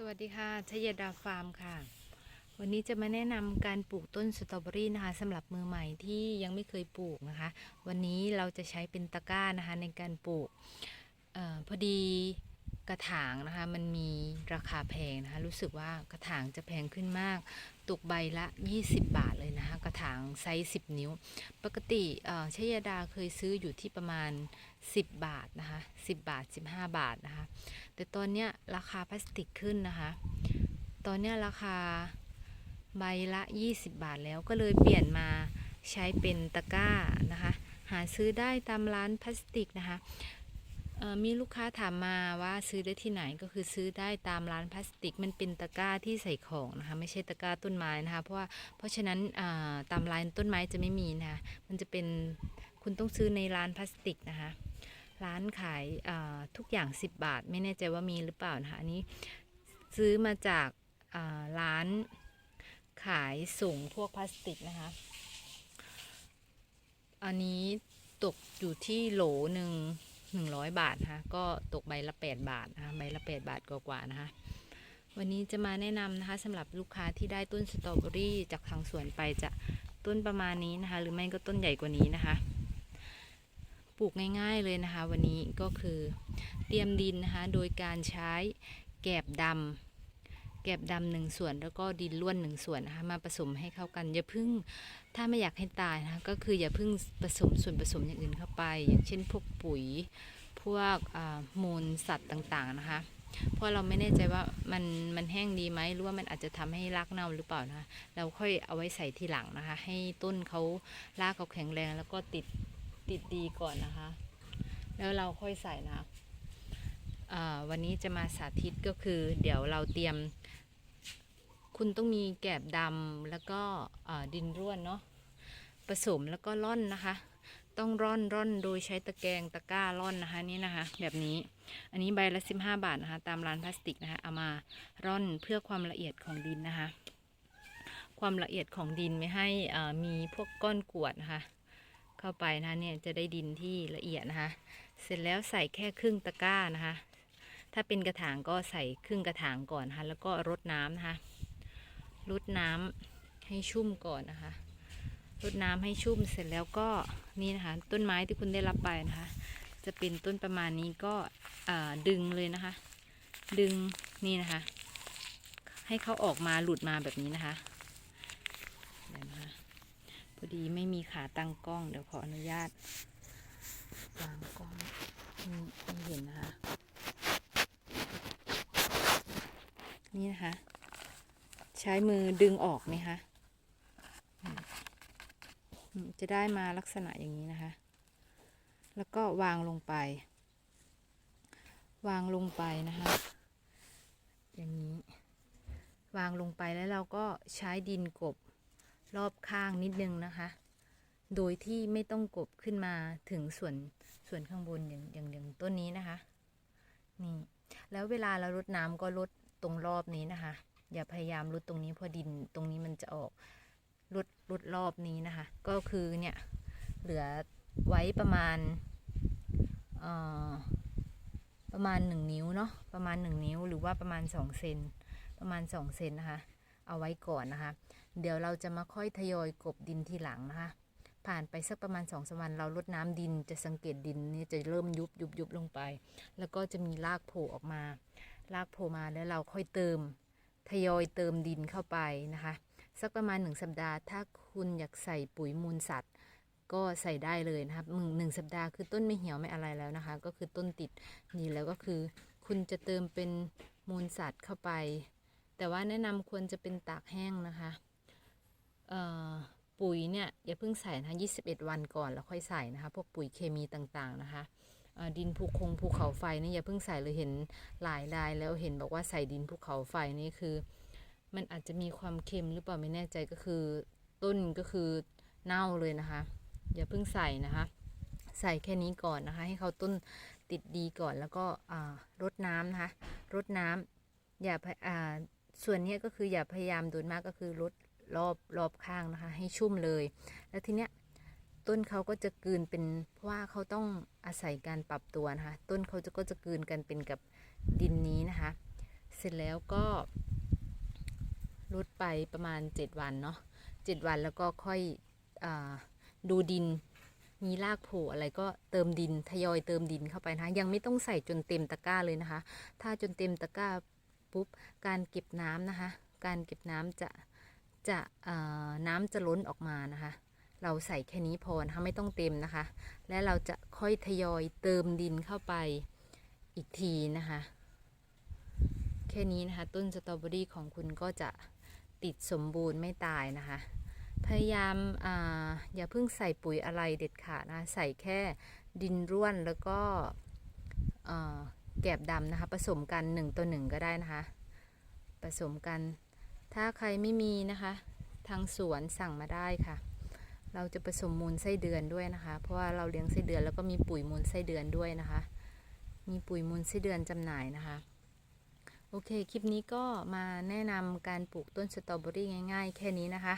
สวัสดีค่ะชยดาฟาร์มค่ะ วันนี้จะมาแนะนำการปลูกต้นสตรอเบอรี่นะคะสำหรับมือใหม่ที่ยังไม่เคยปลูกนะคะ วันนี้เราจะใช้เป็นตะกร้านะคะในการปลูกออพอดีกระถางนะคะมันมีราคาแพงนะคะรู้สึกว่ากระถางจะแพงขึ้นมาก ตกใบละ 20 บาทเลยนะคะกระถางไซส์10 นิ้ว ปกติเอ่อชยดาเคยซื้ออยู่ที่ประมาณ 10 บาทนะคะ10 บาท 15 บาทนะคะ แต่ตอนเนี้ยราคาพลาสติกขึ้นนะคะ ตอนเนี้ยราคาใบละ 20 บาทแล้วก็เลยเปลี่ยนมาใช้เป็นตะกร้านะคะ หาซื้อได้ตามร้านพลาสติกนะคะ มีลูกค้าถามมาว่าซื้อได้ที่ไหนก็คือซื้อได้ตามร้านพลาสติก มันเป็นตะกร้าที่ใส่ของนะคะไม่ใช่ตะกร้าต้นไม้นะคะเพราะว่าเพราะฉะนั้นตามร้านต้นไม้จะไม่มีนะคะมันจะเป็นคุณต้องซื้อในร้านพลาสติกนะคะร้านขายทุกอย่าง 10 บาท ไม่แน่ใจว่ามีหรือเปล่านะคะอันนี้ซื้อมาจากร้านขายส่งพวกพลาสติกนะคะอันนี้ตกอยู่ที่โหลหนึ่ง หนึ่งร้อยบาทฮะคะก็ตกใบละ 8 บาทนะคะใบละ 8 บาทกว่าๆนะคะวันนี้จะมาแนะนำนะคะสำหรับลูกค้าที่ได้ต้นสตรอเบอรี่จากทางสวนไปจะต้นประมาณนี้นะคะ หรือไม่ก็ต้นใหญ่กว่านี้นะคะ ปลูกง่ายๆเลยนะคะ วันนี้ก็คือเตรียมดินนะคะ โดยการใช้แกบดำ แกบดำหนึ่งส่วนแล้วก็ดินล้วนหนึ่งส่วนนะคะมาผสมให้เข้ากันอย่าพึ่งถ้าไม่อยากให้ตายนะคะก็คืออย่าพึ่งผสมส่วนผสมอย่างอื่นเข้าไป อย่างเช่นพวกปุ๋ยพวกมูลสัตว์ต่างๆนะคะเพราะเราไม่แน่ใจว่ามันมันแห้งดีไหมหรือว่ามันอาจจะทำให้รากเน่าหรือเปล่านะคะเราค่อยเอาไว้ใส่ทีหลังนะคะ ให้ต้นเขารากเขาแข็งแรงแล้วก็ติดติดดีก่อนนะคะ แล้วเราค่อยใส่นะคะ วันนี้จะมาสาธิตก็คือ เดี๋ยวเราเตรียม คุณต้องมีแกบดำแล้วก็ดินร่วนเนาะผสมแล้วก็ร่อนนะคะ ต้องร่อนร่อนโดยใช้ตะแกรงตะกร้าร่อนนะคะนี่นะคะ แบบนี้อันนี้ใบละ 15 บาทนะคะ ตามร้านพลาสติกนะคะเอามาร่อนเพื่อความละเอียดของดินนะคะ ความละเอียดของดินไม่ให้มีพวกก้อนกวดนะคะเข้าไปนะคะเนี่ยจะได้ดินที่ละเอียดนะคะ เสร็จแล้วใส่แค่ครึ่งตะกร้านะคะ ถ้าเป็นกระถางก็ใส่ครึ่งกระถางก่อนนะคะแล้วก็รดน้ำนะคะรดน้ำให้ชุ่มก่อนนะคะรดน้ำให้ชุ่มเสร็จแล้วก็นี่นะคะ ต้นไม้ที่คุณได้รับไปนะคะ จะเป็นต้นประมาณนี้ก็ดึงเลยนะคะ ดึงนี่นะคะ ให้เขาออกมาหลุดมาแบบนี้นะคะเดี๋ยวนะคะพอดีไม่มีขาตั้งกล้อง เดี๋ยวขออนุญาตวางกล้องให้ให้เห็นนะคะ นี่นะคะ ใช้มือดึงออกไหมคะจะได้มาลักษณะอย่างนี้นะคะ แล้วก็วางลงไป วางลงไปนะคะ อย่างนี้ วางลงไปแล้วเราก็ใช้ดินกบรอบข้างนิดนึงนะคะ โดยที่ไม่ต้องกบขึ้นมาถึงส่วนส่วนข้างบนอย่างอย่างอย่างต้นนี้นะคะ นี่ แล้วเวลาเรารดน้ำก็ลด รงรอบนี้นะคะ อย่าพยายามลดตรงนี้เพราะดินตรงนี้มันจะออกลดลดรอบนี้นะคะ ก็คือเนี่ยเหลือไว้ประมาณประมาณหนึ่งนิ้วเนาะประมาณหนึ่งนิ้วหรือว่าประมาณสองเซนประมาณสองเซนนะคะ เอาไว้ก่อนนะคะ เดี๋ยวเราจะมาค่อยทยอยกบดินทีหลังนะคะ ผ่านไปสักประมาณสองสวันเราลดน้ำดินจะสังเกตดินนี่จะเริ่มยุบยุบยุบลงไป แล้วก็จะมีรากโผล่ออกมา รากโผล่มาแล้วเราค่อยเติมทยอยเติมดินเข้าไปนะคะ สักประมาณหนึ่งสัปดาห์ถ้าคุณอยากใส่ปุ๋ยมูลสัตว์ ก็ใส่ได้เลยนะครับหนึ่งหนึ่งสัปดาห์คือต้นไม่เหี่ยวไม่อะไรแล้วนะคะ ก็คือต้นติดนี่แล้วก็คือ คุณจะเติมเป็นมูลสัตว์เข้าไป แต่ว่าแนะนำควรจะเป็นตากแห้งนะคะปุ๋ยเนี่ยอย่าเพิ่งใส่นะคะ21 วันก่อนแล้วค่อยใส่นะคะ พวกปุ๋ยเคมีต่างๆนะคะ ดินภูคงภูเขาไฟนี่อย่าเพิ่งใส่เลยเห็นหลายรายแล้วเห็นบอกว่าใส่ดินภูเขาไฟนี่คือ มันอาจจะมีความเค็มหรือเปล่าไม่แน่ใจก็คือต้นก็คือเน่าเลยนะคะ อย่าเพิ่งใส่นะคะ ใส่แค่นี้ก่อนนะคะ ให้เขาต้นติดดีก่อนแล้วก็รดน้ำนะคะรดน้ำอย่าพยอ่าส่วนนี้ก็คืออย่าพยายามโดนมากก็คือลดรอบรอบข้างนะคะ ให้ชุ่มเลย แล้วทีเนี้ย ต้นเขาก็จะกลืนเป็นเพราะว่าเขาต้องอาศัยการปรับตัวนะคะ ต้นเขาจะก็จะกลืนกันเป็นกับดินนี้นะคะ เสร็จแล้วก็ลดไปประมาณ 7 วันเนาะ7วันแล้วก็ค่อยอดูดิน มีรากโผล่อะไรก็เติมดินทยอยเติมดินเข้าไปนะคะ ยังไม่ต้องใส่จนเต็มตะกร้าเลยนะคะ ถ้าจนเต็มตะกร้าปุ๊บการเก็บน้ำนะคะ การเก็บน้ำจะจะน้ำจะล้นออกมานะคะ เราใส่แค่นี้พอนะคะไม่ต้องเต็มนะคะ และเราจะค่อยทยอยเติมดินเข้าไปอีกทีนะคะ แค่นี้นะคะ ต้นสตรอเบอรี่ของคุณก็จะติดสมบูรณ์ไม่ตายนะคะ พยายามอ่าอย่าเพิ่งใส่ปุ๋ยอะไรเด็ดขาดนะใส่แค่ดินร่วนแล้วก็แกบดำนะคะผสมกันหนึ่งต่อหนึ่งก็ได้นะคะผสมกัน ถ้าใครไม่มีนะคะ ทางสวนสั่งมาได้ค่ะ เราจะผสมมูลไส้เดือนด้วยนะคะ เพราะว่าเราเลี้ยงไส้เดือนแล้วก็มีปุ๋ยมูลไส้เดือนด้วยนะคะ มีปุ๋ยมูลไส้เดือนจำหน่ายนะคะ โอเค คลิปนี้ก็มาแนะนำการปลูกต้นสตรอเบอรี่ง่าย ๆ แค่นี้นะคะ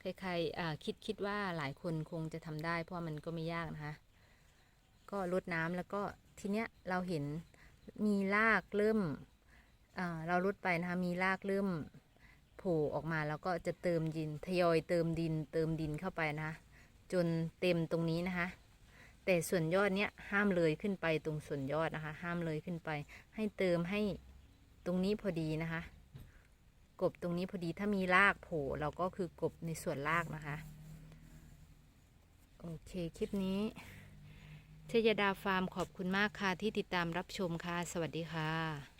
ใครๆคิดคิดว่าหลายคนคงจะทำได้ เพราะมันก็ไม่ยากนะคะ ก็รดน้ำแล้วก็ทีเนี้ยเราเห็นมีรากเริ่มเรารดไปนะคะ มีรากเริ่ม โผล่ออกมาแล้วก็จะเติมดินทยอยเติมดินเติมดินเข้าไปนะคะจนเต็มตรงนี้นะคะ แต่ส่วนยอดเนี้ยห้ามเลยขึ้นไปตรงส่วนยอดนะคะ ห้ามเลยขึ้นไป ให้เติมให้ตรงนี้พอดีนะคะ กบตรงนี้พอดีถ้ามีรากโผล่เราก็คือกบในส่วนรากนะคะโอเคคลิปนี้เทยดาฟาร์มขอบคุณมากค่ะที่ติดตามรับชมค่ะ สวัสดีค่ะ